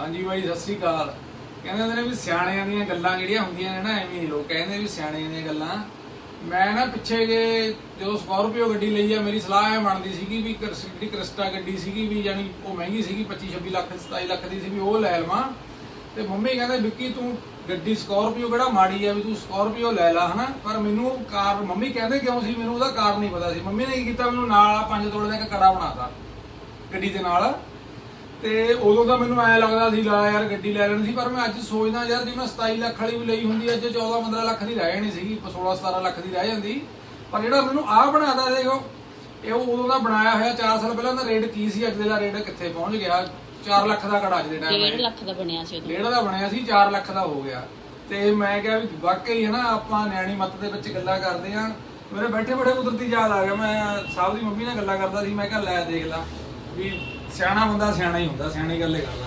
ਹਾਂਜੀ ਬਾਈ, ਸਤਿ ਸ੍ਰੀ ਅਕਾਲ। ਕਹਿੰਦੇ ਹੁੰਦੇ ਨੇ ਵੀ ਸਿਆਣਿਆਂ ਦੀਆਂ ਗੱਲਾਂ ਜਿਹੜੀਆਂ ਹੁੰਦੀਆਂ ਨੇ ਨਾ, ਐਵੇਂ ਲੋਕ ਕਹਿੰਦੇ ਵੀ ਸਿਆਣਿਆਂ ਦੀਆਂ ਗੱਲਾਂ। ਮੈਂ ਨਾ ਪਿੱਛੇ ਜੇ ਜਦੋਂ ਸਕਾਰਪੀਓ ਗੱਡੀ ਲਈ ਆ, ਮੇਰੀ ਸਲਾਹ ਇਹ ਬਣਦੀ ਸੀਗੀ ਵੀ ਕ੍ਰਿਸ- ਜਿਹੜੀ ਕ੍ਰਿਸਟਾ ਗੱਡੀ ਸੀਗੀ ਵੀ ਯਾਨੀ ਉਹ ਮਹਿੰਗੀ ਸੀਗੀ 25 26 ਲੱਖ 27 ਲੱਖ ਦੀ ਸੀ ਵੀ ਉਹ ਲੈ ਲਵਾਂ। ਤੇ ਮੰਮੀ ਕਹਿੰਦੇ, ਵਿੱਕੀ, ਤੂੰ ਗੱਡੀ ਸਕਾਰਪੀਓ ਕਿਹੜਾ ਮਾੜੀ ਆ ਵੀ ਤੂੰ ਸਕਾਰਪੀਓ ਲੈ ਲਾ, ਹਨਾ? ਪਰ ਮੈਨੂੰ ਕਾਰ, ਮੰਮੀ ਕਹਿੰਦੇ ਕਿਉਂ ਸੀ? ਮੈਨੂੰ ਉਹਦਾ ਕਾਰਨ ਨਹੀਂ ਪਤਾ ਸੀ। ਮੰਮੀ ਨੇ ਕੀ ਕੀਤਾ? ਮੈਨੂੰ ਨਾਲ ਆ, ਪੰਜ ਤੋੜੇ ਦਾ ਇੱਕ ਕੜਾ ਬਣਾਤਾ। ਗੱਡੀ ਦੇ ਨਾਲ। ਤੇ ਉਦੋਂ ਤਾਂ ਮੈਨੂੰ ਐ ਲੱਗਦਾ ਸੀ ਲਾ ਯਾਰ ਗੱਡੀ ਲੈ ਲੈਣੀ ਸੀ ਪਰ ਮੈਂ ਅੱਜ ਸੋਚਦਾ ਯਾਰ ਜੇ ਮੈਂ 27 ਲੱਖ ਵਾਲੀ ਵੀ ਲਈ ਹੁੰਦੀ ਅੱਜ 14 15 ਲੱਖ ਦੀ ਰਹਿ ਜਾਣੀ ਸੀਗੀ 16 17 ਲੱਖ ਦੀ ਰਹਿ ਜਾਂਦੀ। ਪਰ ਜਿਹੜਾ ਮੈਨੂੰ ਆਹ ਬਣਾਦਾ ਦੇਖੋ ਇਹ ਉਹ ਉਦੋਂ ਦਾ ਬਣਾਇਆ ਹੋਇਆ 4 ਸਾਲ ਪਹਿਲਾਂ ਦਾ ਰੇਟ ਕੀ ਸੀ ਅੱਜ ਦਾ ਰੇਟ ਕਿੱਥੇ ਪਹੁੰਚ ਗਿਆ? 4 ਲੱਖ ਦਾ ਕੜਾ ਅੱਜ ਦੇ ਟਾਈਮ 1.5 ਲੱਖ ਦਾ ਬਣਿਆ ਸੀ ਉਦੋਂ। ਡੇਢ ਦਾ ਬਣਿਆ ਸੀ 4 ਲੱਖ ਦਾ ਹੋ ਗਿਆ। ਤੇ ਮੈਂ ਕਿਹਾ ਵੀ ਵਾਕਈ ਹੈ ਨਾ ਆਪਾਂ ਨਿਆਣੀ ਮੱਤ ਦੇ ਵਿੱਚ ਗੱਲਾਂ ਕਰਦੇ ਆ ਮੇਰੇ ਬੈਠੇ ਬੈਠੇ ਕੁਦਰਤੀ ਯਾਦ ਆ ਗਿਆ ਮੈਂ ਸਾਹਿਬ ਦੀ ਮੰਮੀ ਨਾਲ ਗੱਲਾਂ ਕਰਦਾ ਸੀ ਮੈਂ ਕਿਹਾ ਲੈ ਦੇਖ ਲਾ ਵੀ ਸਿਆਣਾ ਹੁੰਦਾ ਸਿਆਣਾ ਹੀ ਹੁੰਦਾ ਸਿਆਣੀ ਹੀ ਕਰਦਾ।